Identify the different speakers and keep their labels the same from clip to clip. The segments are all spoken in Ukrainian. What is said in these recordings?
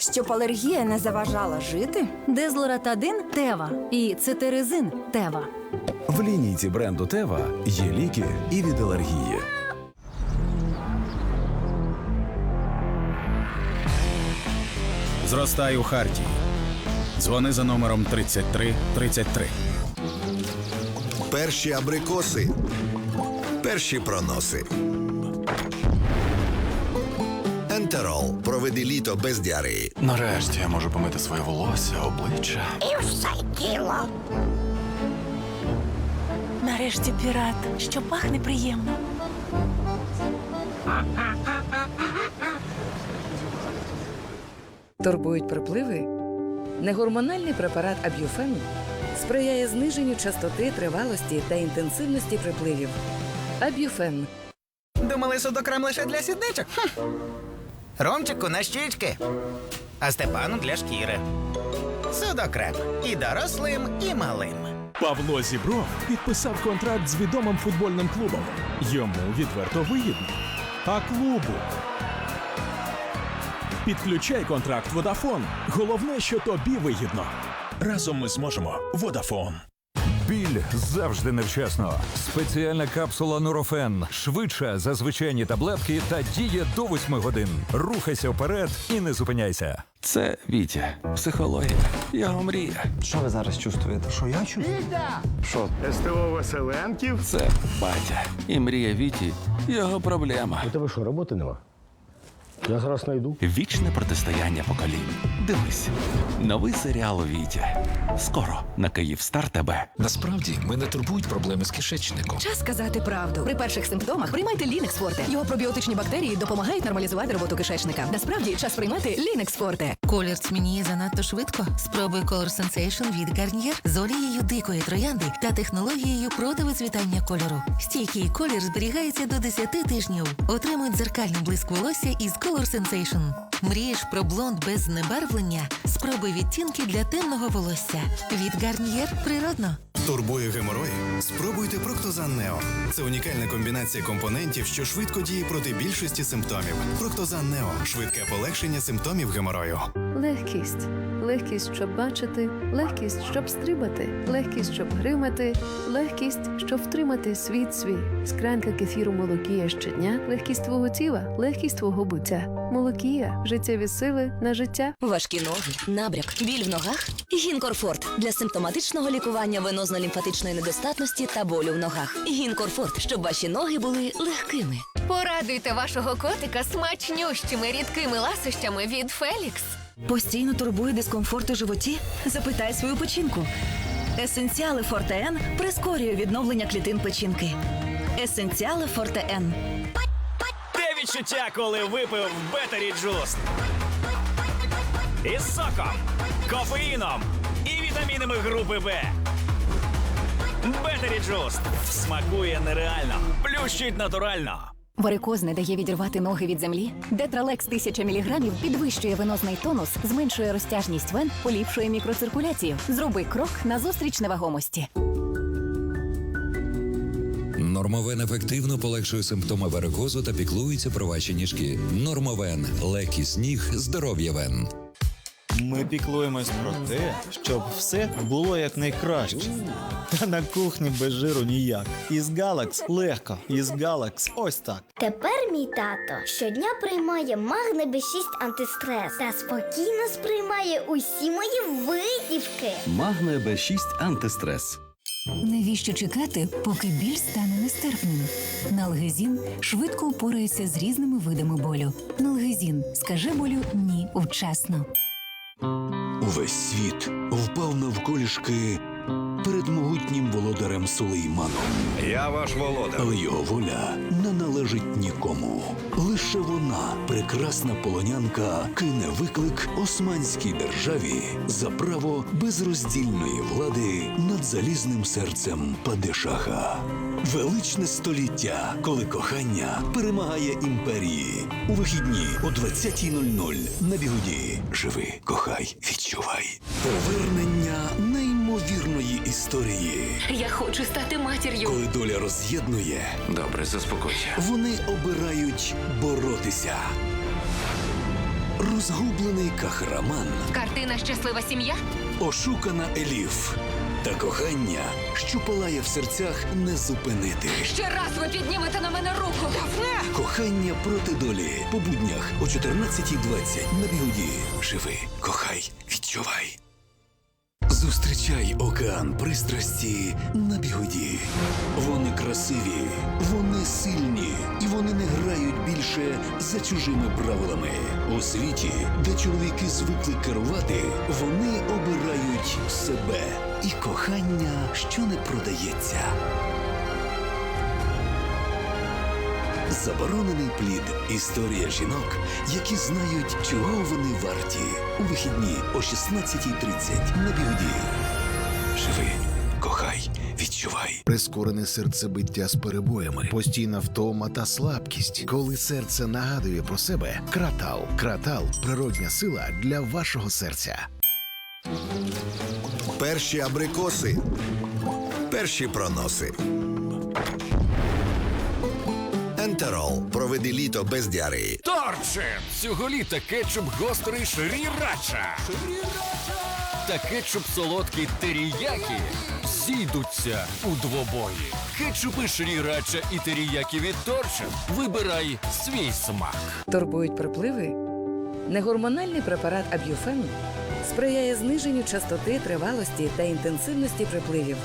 Speaker 1: Щоб алергія не заважала жити.
Speaker 2: Дезлоратадин Тева і цетеризин Тева.
Speaker 3: В лінійці бренду Тева є ліки і від алергії. Зростай у Хартії. Дзвони за номером 3333.
Speaker 4: Перші абрикоси. Перші проноси. Ентерол. Проведи літо без діареї.
Speaker 5: Нарешті я можу помити своє волосся, обличчя.
Speaker 6: Нарешті пірат, що пахне приємно.
Speaker 7: Турбують припливи? Негормональний препарат Аб'юфен сприяє зниженню частоти, тривалості та інтенсивності припливів. Аб'юфен
Speaker 8: Думали, судокрем лише для сідничок? Хм. Ромчику на щічки, а Степану для шкіри. Судокрем і дорослим, і малим.
Speaker 9: Павло Зібров підписав контракт з відомим футбольним клубом. Йому відверто вигідно. А клубу. Підключай контракт Водафон. Головне, що тобі вигідно. Разом ми зможемо. Водафон.
Speaker 10: Біль завжди невчасно. Спеціальна капсула Нурофен швидша за звичайні таблетки та діє до 8 годин. Рухайся вперед і не зупиняйся.
Speaker 3: Це Вітя. Психологія. Його мрія.
Speaker 11: Що ви зараз чувствуєте? Що я чувствую?
Speaker 9: Що? СТО Веселенків?
Speaker 3: Це батя. І мрія Віті. Його проблема.
Speaker 11: У тебе що, роботи нема? Я зараз знайду.
Speaker 3: Вічне протистояння поколінь. Дивись. Новий серіал Вітя. Скоро на Київстар тебе.
Speaker 5: Насправді мене турбують проблеми з кишечником.
Speaker 2: Час сказати правду. При перших симптомах приймайте Лінекс Форте. Його пробіотичні бактерії допомагають нормалізувати роботу кишечника. Насправді час приймати Лінекс Форте.
Speaker 6: Колір цмініє занадто швидко. Спробуй Color Sensation від Garnier з олією дикої троянди та технологією проти вицвітання кольору. Стійкий колір зберігається до 10 тижнів. Отримуй дзеркальний блиск волосся із Color Sensation. Мрієш про блонд без знебарвлення? Спробуй відтінки для темного волосся. Від Гарнієр природно.
Speaker 4: Турбує геморой? Спробуйте Проктозан Нео. Це унікальна комбінація компонентів, що швидко діє проти більшості симптомів. Проктозан Нео швидке полегшення симптомів геморою.
Speaker 7: Легкість. Легкість, щоб бачити, легкість, щоб стрибати, легкість, щоб гримати, легкість, щоб втримати світ свій. Склянка кефіру молокія щодня, легкість твого тіла, легкість твого буття. Молокія життєві сили на життя.
Speaker 2: Важкі ноги, набряк, біль в ногах. Гінкорфорт для симптоматичного лікування венозно-лімфатичної недостатності та болю в ногах. Гінкорфорт, щоб ваші ноги були легкими.
Speaker 6: Порадуйте вашого котика смачнющими рідкими ласощами від Фелікс.
Speaker 2: Постійно турбує дискомфорт у животі? Запитай свою печінку. Есенціали Форте Н прискорює відновлення клітин печінки. Есенціали Форте Н.
Speaker 9: Те відчуття, коли випив Бетері Джуст. Із соком, кофеїном і вітамінами групи Б. Бетері Джуст смакує нереально, плющить натурально.
Speaker 2: Варикоз не дає відірвати ноги від землі. Детралекс 1000 мг підвищує венозний тонус, зменшує розтяжність вен, поліпшує мікроциркуляцію. Зроби крок назустріч невагомості.
Speaker 10: Нормовен ефективно полегшує симптоми варикозу та піклується про ваші ніжки. Нормовен легкість ніг, здоров'я вен.
Speaker 11: Ми піклуємось про те, щоб все було якнайкраще. Та на кухні без жиру ніяк. Із Галакс легко. Із Галакс ось так.
Speaker 6: Тепер мій тато щодня приймає Магне Б6 антистрес та спокійно сприймає усі мої витівки.
Speaker 3: Магне Б6 антистрес.
Speaker 2: Навіщо чекати, поки біль стане нестерпним? Налгезін швидко упорається з різними видами болю. Налгезін скаже болю ні вчасно.
Speaker 4: Увесь світ впав навколішки перед могутнім володарем Сулейманом.
Speaker 5: Я ваш володар.
Speaker 4: Але його воля не належить нікому. Лише вона, прекрасна полонянка, кине виклик османській державі за право безроздільної влади над залізним серцем Падишаха. Величне століття, коли кохання перемагає імперії. У вихідні о 20.00 на бігуді. Живи, кохай, відчувай. Повернення неймовірної історії.
Speaker 6: Я хочу стати матір'ю.
Speaker 4: Коли доля роз'єднує,
Speaker 5: Добре, заспокойся.
Speaker 4: вони обирають боротися. розгублений кахраман,
Speaker 2: Картина Щаслива сім'я?
Speaker 4: ошукана Еліф та кохання, що палає в серцях не зупинити.
Speaker 2: Ще раз ви піднімете на мене руку.
Speaker 4: Кохання проти долі по буднях о 14.20 на бігуді. Живи, кохай, відчувай. Зустрічай океан пристрасті на бігоді. Вони красиві, вони сильні і вони не грають більше за чужими правилами. У світі, де чоловіки звикли керувати, вони обирають себе і кохання, що не продається. Заборонений плід. Історія жінок, які знають, чого вони варті. У вихідні о 16.30 на бігуді. Живи, кохай, відчувай.
Speaker 8: Прискорене серцебиття з перебоями, постійна втома та слабкість. Коли серце нагадує про себе, кратал. Кратал природня сила для вашого серця.
Speaker 12: Перші абрикоси. Перші проноси. Ентерол. Проведи літо без діареї.
Speaker 3: Торчин! Цього літа кетчуп гострий шрірача. Та кетчуп солодкий теріякі зійдуться у двобої. Кетчупи шрірача і теріякі від Торчин. Вибирай свій смак.
Speaker 13: Турбують припливи? Негормональний препарат Аб'юфен сприяє зниженню частоти, тривалості та інтенсивності припливів.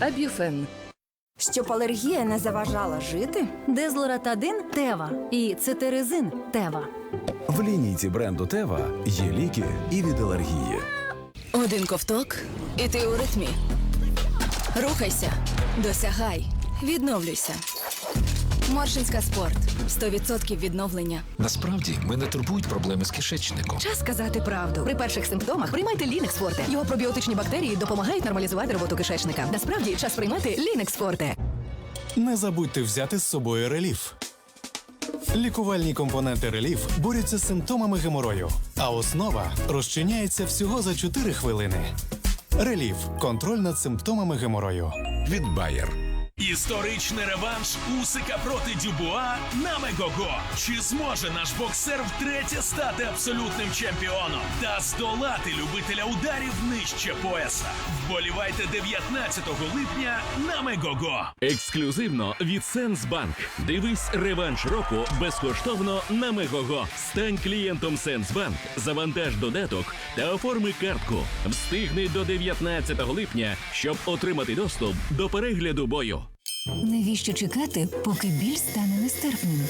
Speaker 13: Аб'юфен
Speaker 1: Щоб алергія не заважала жити,
Speaker 2: Дезлоратадин Тева і цетерезин Тева.
Speaker 14: В лінійці бренду Тева є ліки і від алергії.
Speaker 2: Один ковток, і ти у ритмі. Рухайся, досягай, відновлюйся. Моршинська спорт 100% відновлення.
Speaker 5: Насправді мене турбують проблеми з кишечником.
Speaker 2: Час сказати правду. При перших симптомах приймайте Лінекс Форте. Його пробіотичні бактерії допомагають нормалізувати роботу кишечника. Насправді час приймати Лінекс Форте.
Speaker 9: Не забудьте взяти з собою реліф. Лікувальні компоненти реліф борються з симптомами геморою, а основа розчиняється всього за 4 хвилини. Реліф контроль над симптомами геморою.
Speaker 3: Від Bayer.
Speaker 9: Історичний реванш Усика проти Дюбуа на Мегого. Чи зможе наш боксер втретє стати абсолютним чемпіоном та здолати любителя ударів нижче пояса? Вболівайте 19 липня на Мегого.
Speaker 15: Ексклюзивно від Сенсбанк. Дивись реванш року безкоштовно на Мегого. Стань клієнтом Сенсбанк, завантаж додаток та оформи картку. Встигни до 19 липня, щоб отримати доступ до перегляду бою.
Speaker 2: Навіщо чекати, поки біль стане нестерпним?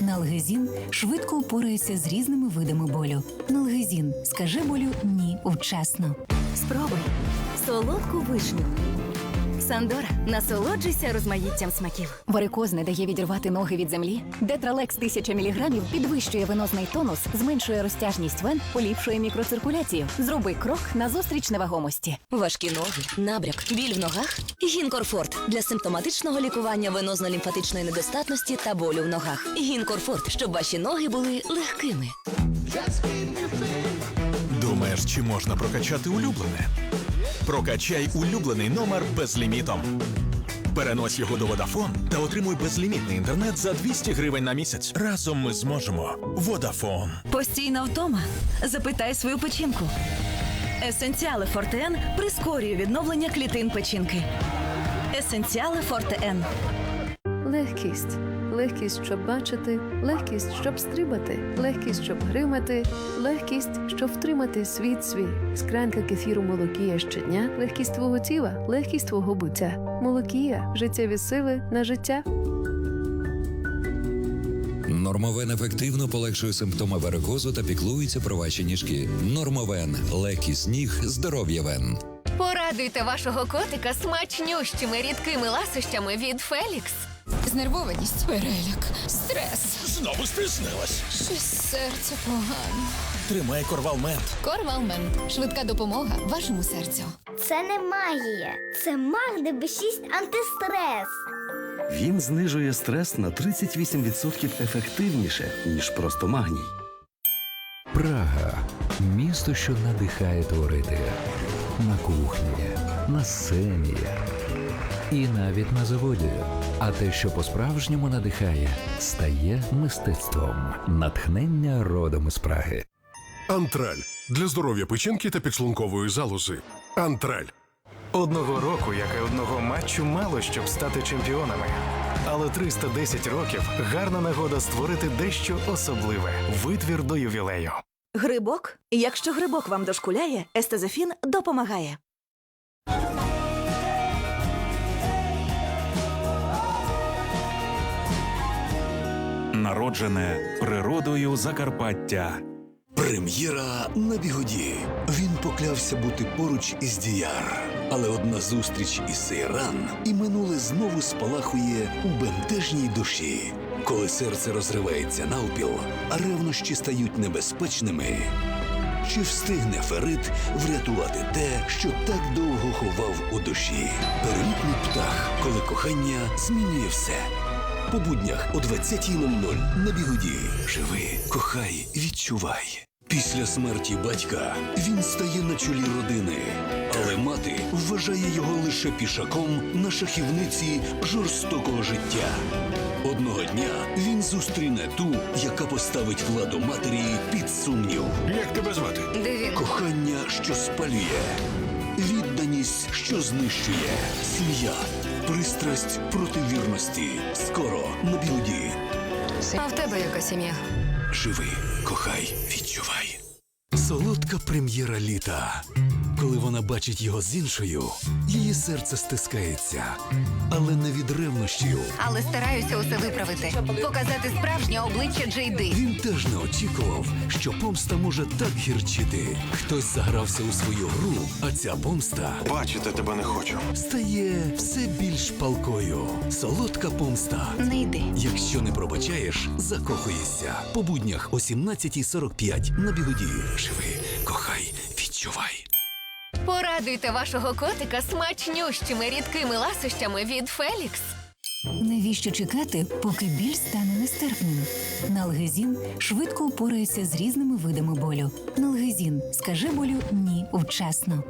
Speaker 2: Налгезін швидко упорається з різними видами болю. Налгезін скаже болю ні вчасно. Спробуй солодку вишню. Сандора, насолоджуйся розмаїттям смаків. Варикоз не дає відірвати ноги від землі. Детралекс 1000 мг підвищує венозний тонус, зменшує розтяжність вен, поліпшує мікроциркуляцію. Зроби крок назустріч невагомості.
Speaker 16: Важкі ноги, набряк, біль в ногах. Гінкорфорт для симптоматичного лікування венозно-лімфатичної недостатності та болю в ногах. Гінкорфорт, щоб ваші ноги були легкими.
Speaker 9: Думаєш, чи можна прокачати улюблене? Прокачай улюблений номер безлімітом. Перенось його до Водафон та отримуй безлімітний інтернет за 200 гривень на місяць. Разом ми зможемо. Водафон.
Speaker 17: Постійна втома. Запитай свою печінку. Есенціали Фортен прискорює відновлення клітин печінки. Есенціали Фортен.
Speaker 7: Легкість. Легкість, щоб бачити, легкість, щоб стрибати, легкість, щоб гримати, легкість, щоб втримати світ свій. Склянка кефіру молокія щодня, легкість твого тіла, легкість твого буття. Молокія життєві сили на життя.
Speaker 18: Нормовен ефективно полегшує симптоми варикозу та піклується про ваші ніжки. Нормовен легкість ніг, здоров'я вен.
Speaker 19: Порадуйте вашого котика смачнющими рідкими ласощами від Фелікс. Знервованість, переляк, стрес.
Speaker 9: Знову спізнилась.
Speaker 19: Щось серце погано.
Speaker 9: Тримай корвалмент.
Speaker 19: Корвалмен. Швидка допомога вашому серцю.
Speaker 20: Це не магія, це Магде Б6 антистрес.
Speaker 21: Він знижує стрес на 38% ефективніше, ніж просто магній.
Speaker 10: Прага місто, що надихає творити на кухні, на сцені і навіть на заводі. А те, що по-справжньому надихає, стає мистецтвом. Натхнення родом із Праги.
Speaker 22: Антраль для здоров'я печінки та підшлункової залози. Антраль.
Speaker 9: Одного року, як і одного матчу, мало щоб стати чемпіонами. Але 310 років гарна нагода створити дещо особливе витвір до ювілею.
Speaker 23: Грибок? Якщо грибок вам дошкуляє, естезофін допомагає.
Speaker 24: Народжене природою Закарпаття.
Speaker 4: Прем'єра на бігоді. Він поклявся бути поруч із Діяр. Але одна зустріч із Сейран і минуле знову спалахує у бентежній душі. Коли серце розривається навпіл, а ревнощі стають небезпечними. Чи встигне Ферит врятувати те, що так довго ховав у душі? Перелітний птах, коли кохання змінює все. По буднях о 20.00 на бігоді. Живи, кохай, відчувай. Після смерті батька він стає на чолі родини, але мати вважає його лише пішаком на шахівниці жорстокого життя. Одного дня він зустріне ту, яка поставить владу матері під сумнів. Як тебе звати?
Speaker 25: Де?
Speaker 4: Кохання, що спалює, відданість, що знищує, сім'я, пристрасть проти вірності. Скоро на білоді.
Speaker 25: А в тебе яка сім'я?
Speaker 4: Живи, кохай, відчувай. Солодка прем'єра літа. Коли вона бачить його з іншою, її серце стискається, але не від ревнощів.
Speaker 25: Але стараюся усе виправити. Показати справжнє обличчя Джейди.
Speaker 4: Він теж не очікував, що помста може так гірчити. Хтось загрався у свою гру, а ця помста бачити тебе не хочу. Стає все більш палкою. Солодка помста.
Speaker 25: Не йди.
Speaker 4: Якщо не пробачаєш, закохуєшся. По буднях о 17.45 на бігоді. Живи, кохай, відчувай.
Speaker 25: Порадуйте вашого котика смачнющими рідкими ласощами від Фелікс.
Speaker 26: Навіщо чекати, поки біль стане нестерпним? Налгезін швидко упорається з різними видами болю. Налгезін скаже болю ні вчасно.